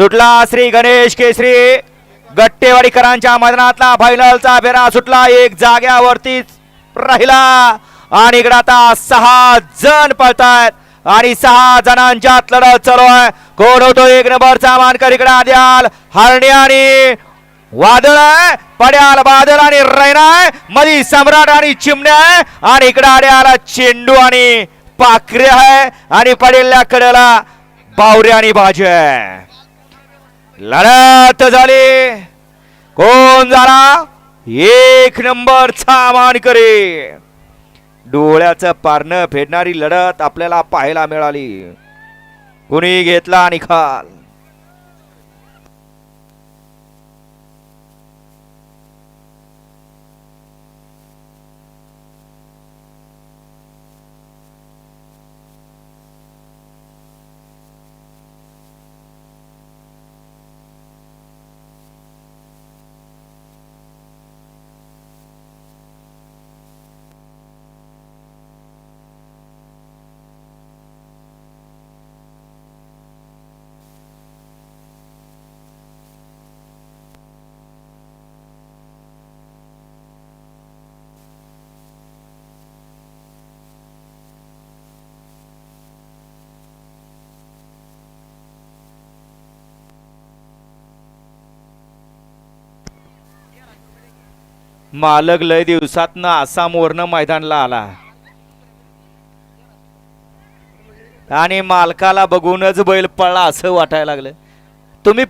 सुटला श्री गणेश केसरी. गट्टेवाडीकरांच्या मैदानातला फायनलचा फेरा सुटला. एक जाग्यावरतीच राहिला. आणि इकडे आता सहा जण पळतायत. आणि सहा जणांच्यात लढत चालू आहे. कोण होतो एक नंबरचा मानकर इकडे? आद्याल हरणे आणि वादळ आहे. पड्याल बादल आणि रैना आहे. मधी सम्राट आणि चिमण्या आहे. आणि इकडे आड्याला चेंडू आणि पाखरे आहे. आणि पडेल्या कडेला बावरे आणि भाजी आहे. लढत झाली. कोण झाला? एक नंबरचा मानकरी डोळ्याचं पारणं फेडणारी लढत आपल्याला पाहायला मिळाली. कुणी घेतला निकाल मालक लय दिवसातनं आसामवरनं मैदानला आला. आणि मालकाला बघूनच बैल पळला असं वाटायला लागलं. तुम्ही